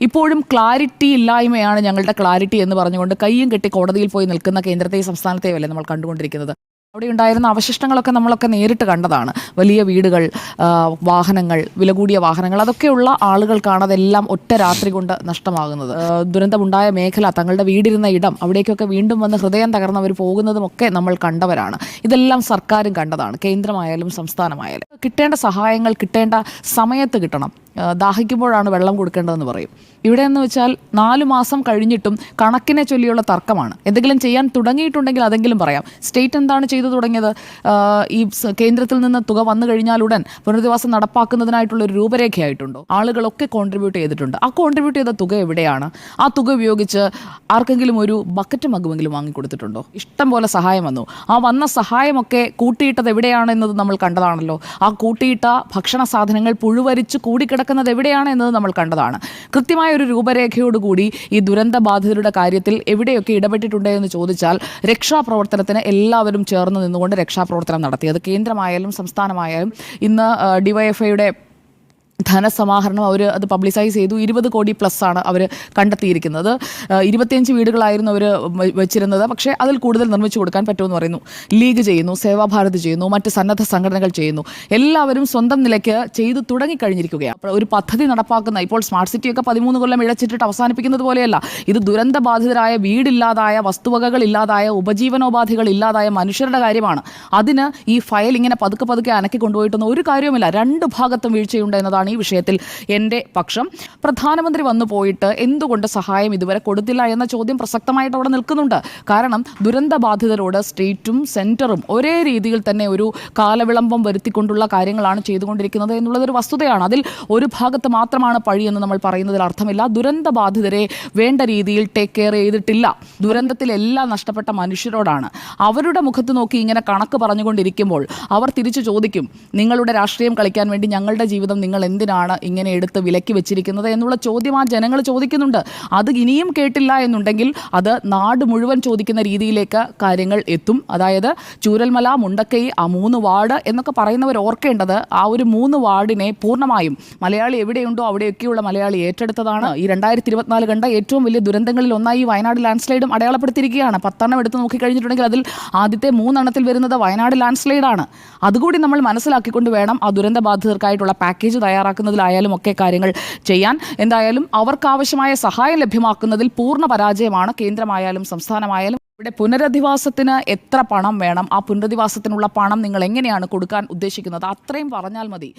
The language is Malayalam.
ഇപ്പോഴും ക്ലാരിറ്റി ഇല്ലായ്മയാണ് ഞങ്ങളുടെ ക്ലാരിറ്റി എന്ന് പറഞ്ഞുകൊണ്ട് കയ്യും കെട്ടി കോടതിയിൽ പോയി നിൽക്കുന്ന കേന്ദ്രത്തെയും സംസ്ഥാനത്തെയും അല്ലേ നമ്മൾ കണ്ടുകൊണ്ടിരിക്കുന്നത്? അവിടെ ഉണ്ടായിരുന്ന അവശിഷ്ടങ്ങളൊക്കെ നമ്മളൊക്കെ നേരിട്ട് കണ്ടതാണ്. വലിയ വീടുകൾ വാഹനങ്ങൾ വില കൂടിയ വാഹനങ്ങൾ അതൊക്കെയുള്ള ആളുകൾക്കാണ് അതെല്ലാം ഒറ്റ രാത്രി കൊണ്ട് നഷ്ടമാകുന്നത്. ദുരന്തമുണ്ടായ മേഖല തങ്ങളുടെ വീടിരുന്ന ഇടം അവിടേക്കൊക്കെ വീണ്ടും വന്ന് ഹൃദയം തകർന്നവർ പോകുന്നതും ഒക്കെ നമ്മൾ കണ്ടവരാണ്. ഇതെല്ലാം സർക്കാരും കണ്ടതാണ്. കേന്ദ്രമായാലും സംസ്ഥാനമായാലും. കിട്ടേണ്ട സഹായങ്ങൾ കിട്ടേണ്ട സമയത്ത് കിട്ടണം. ദാഹിക്കുമ്പോഴാണ് വെള്ളം കൊടുക്കേണ്ടതെന്ന് പറയും. ഇവിടെ എന്ന് വെച്ചാൽ നാലു മാസം കഴിഞ്ഞിട്ടും കണക്കിനെ ചൊല്ലിയുള്ള തർക്കമാണ്. എന്തെങ്കിലും ചെയ്യാൻ തുടങ്ങിയിട്ടുണ്ടെങ്കിൽ അതെങ്കിലും പറയാം. സ്റ്റേറ്റ് എന്താണ് ചെയ്തു തുടങ്ങിയത്? ഈ കേന്ദ്രത്തിൽ നിന്ന് തുക വന്നു കഴിഞ്ഞാൽ ഉടൻ പുനരധിവാസം നടപ്പാക്കുന്നതിനായിട്ടുള്ള ഒരു രൂപരേഖയായിട്ടുണ്ടോ? ആളുകളൊക്കെ കോൺട്രിബ്യൂട്ട് ചെയ്തിട്ടുണ്ട്. ആ കോൺട്രിബ്യൂട്ട് ചെയ്ത തുക എവിടെയാണ്? ആ തുക ഉപയോഗിച്ച് ആർക്കെങ്കിലും ഒരു ബക്കറ്റ് മകുമെങ്കിലും വാങ്ങിക്കൊടുത്തിട്ടുണ്ടോ? ഇഷ്ടം പോലെ സഹായം വന്നു. ആ വന്ന സഹായമൊക്കെ കൂട്ടിയിട്ടത് എവിടെയാണ് എന്നത് നമ്മൾ കണ്ടതാണല്ലോ. ആ കൂട്ടിയിട്ട ഭക്ഷണ സാധനങ്ങൾ പുഴുവരിച്ച് കൂടിക്കിടക്കുന്നത് എവിടെയാണ് എന്നത് നമ്മൾ കണ്ടതാണ്. കൃത്യമായ ഒരു രൂപരേഖയോടുകൂടി ഈ ദുരന്ത ബാധിതരുടെ കാര്യത്തിൽ എവിടെയൊക്കെ ഇടപെട്ടിട്ടുണ്ട് എന്ന് ചോദിച്ചാൽ രക്ഷാപ്രവർത്തനത്തിന് എല്ലാവരും ചേർന്ന് നിന്നുകൊണ്ട് രക്ഷാപ്രവർത്തനം നടത്തി. അത് കേന്ദ്രമായാലും സംസ്ഥാനമായാലും ഇന്ന് ഡിവൈഎഫ്ഐയുടെ ധനസമാഹരണം അവർ അത് പബ്ലിസൈസ് ചെയ്തു. ഇരുപത് കോടി പ്ലസ് ആണ് അവർ കണ്ടെത്തിയിരിക്കുന്നത്. ഇരുപത്തിയഞ്ച് വീടുകളായിരുന്നു അവർ വെച്ചിരുന്നത്. പക്ഷേ അതിൽ കൂടുതൽ നിർമ്മിച്ചു കൊടുക്കാൻ പറ്റുമെന്ന് പറയുന്നു. ലീഗ് ചെയ്യുന്നു സേവാഭാരത് ചെയ്യുന്നു മറ്റ് സന്നദ്ധ സംഘടനകൾ ചെയ്യുന്നു. എല്ലാവരും സ്വന്തം നിലയ്ക്ക് ചെയ്തു തുടങ്ങിക്കഴിഞ്ഞിരിക്കുകയാണ്. അപ്പോൾ ഒരു പദ്ധതി നടപ്പാക്കുന്ന ഇപ്പോൾ സ്മാർട്ട് സിറ്റിയൊക്കെ പതിമൂന്ന് കൊല്ലം ഇഴച്ചിട്ടിട്ട് അവസാനിപ്പിക്കുന്നത് പോലെയല്ല. ഇത് ദുരന്ത ബാധിതരായ വീടില്ലാതായ വസ്തുവകകൾ ഇല്ലാതായ ഉപജീവനോപാധികൾ ഇല്ലാതായ മനുഷ്യരുടെ കാര്യമാണ്. അതിന് ഈ ഫയൽ ഇങ്ങനെ പതുക്കെ പതുക്കെ അനക്കി കൊണ്ടുപോയിട്ടൊന്നും ഒരു കാര്യവുമില്ല. രണ്ട് ഭാഗത്തും വീഴ്ചയുണ്ട് എന്നതാണ് ഈ വിഷയത്തിൽ എന്റെ പക്ഷം. പ്രധാനമന്ത്രി വന്നു പോയിട്ട് എന്തുകൊണ്ട് സഹായം ഇതുവരെ കൊടുത്തില്ല എന്ന ചോദ്യം പ്രസക്തമായിട്ട് അവിടെ നിൽക്കുന്നുണ്ട്. കാരണം ദുരന്ത ബാധിതരോട് സ്റ്റേറ്റും സെന്ററും ഒരേ രീതിയിൽ തന്നെ ഒരു കാലവിളംബം വരുത്തിക്കൊണ്ടുള്ള കാര്യങ്ങളാണ് ചെയ്തുകൊണ്ടിരിക്കുന്നത് എന്നുള്ളതൊരു വസ്തുതയാണ്. അതിൽ ഒരു ഭാഗത്ത് മാത്രമാണ് പഴിയെന്ന് നമ്മൾ പറയുന്നതിൽ അർത്ഥമില്ല. ദുരന്ത ബാധിതരെ വേണ്ട രീതിയിൽ ടേക്ക് കെയർ ചെയ്തിട്ടില്ല. ദുരന്തത്തിൽ എല്ലാം നഷ്ടപ്പെട്ട മനുഷ്യരോടാണ്. അവരുടെ മുഖത്ത് നോക്കി ഇങ്ങനെ കണക്ക് പറഞ്ഞുകൊണ്ടിരിക്കുമ്പോൾ അവർ തിരിച്ചു ചോദിക്കും നിങ്ങളുടെ രാഷ്ട്രീയം കളിക്കാൻ വേണ്ടി ഞങ്ങളുടെ ജീവിതം നിങ്ങൾ എന്തിനാണ് ഇങ്ങനെ എടുത്ത് വിലക്കി വെച്ചിരിക്കുന്നത് എന്നുള്ള ചോദ്യം ആ ജനങ്ങൾ ചോദിക്കുന്നുണ്ട്. അത് ഇനിയും കേട്ടില്ല എന്നുണ്ടെങ്കിൽ അത് നാട് മുഴുവൻ ചോദിക്കുന്ന രീതിയിലേക്ക് കാര്യങ്ങൾ എത്തും. അതായത് ചൂരൽമല മുണ്ടക്കൈ ആ മൂന്ന് വാർഡ് എന്നൊക്കെ പറയുന്നവർ ഓർക്കേണ്ടത് ആ ഒരു മൂന്ന് വാർഡിനെ പൂർണമായും മലയാളി എവിടെയുണ്ടോ അവിടെയൊക്കെയുള്ള മലയാളി ഏറ്റെടുത്തതാണ്. ഈ രണ്ടായിരത്തി ഇരുപത്തിനാല് കണ്ട ഏറ്റവും വലിയ ദുരന്തങ്ങളിൽ ഒന്നായി വയനാട് ലാൻഡ് സ്ലൈഡും അടയാളപ്പെടുത്തിയിരിക്കുകയാണ്. പത്തെണ്ണം എടുത്ത് നോക്കിക്കഴിഞ്ഞിട്ടുണ്ടെങ്കിൽ അതിൽ ആദ്യത്തെ മൂന്നെണ്ണത്തിൽ വരുന്നത് വയനാട് ലാൻഡ് സ്ലൈഡാണ് അതുകൂടി നമ്മൾ മനസ്സിലാക്കിക്കൊണ്ട് വേണം ആ ദുരന്ത ബാധിതർക്കായിട്ടുള്ള പാക്കേജ് തയ്യാറാക്കുന്നതിലായാലും ഒക്കെ കാര്യങ്ങൾ ചെയ്യാൻ. എന്തായാലും അവർക്കാവശ്യമായ സഹായം ലഭ്യമാക്കുന്നതിൽ പൂർണ പരാജയമാണ്. കേന്ദ്രമായാലും സംസ്ഥാനമായാലും ഇവിടെ പുനരധിവാസത്തിന് എത്ര പണം വേണം? ആ പുനരധിവാസത്തിനുള്ള പണം നിങ്ങൾ എങ്ങനെയാണ് കൊടുക്കാൻ ഉദ്ദേശിക്കുന്നത്? അത്രയും പറഞ്ഞാൽ മതി.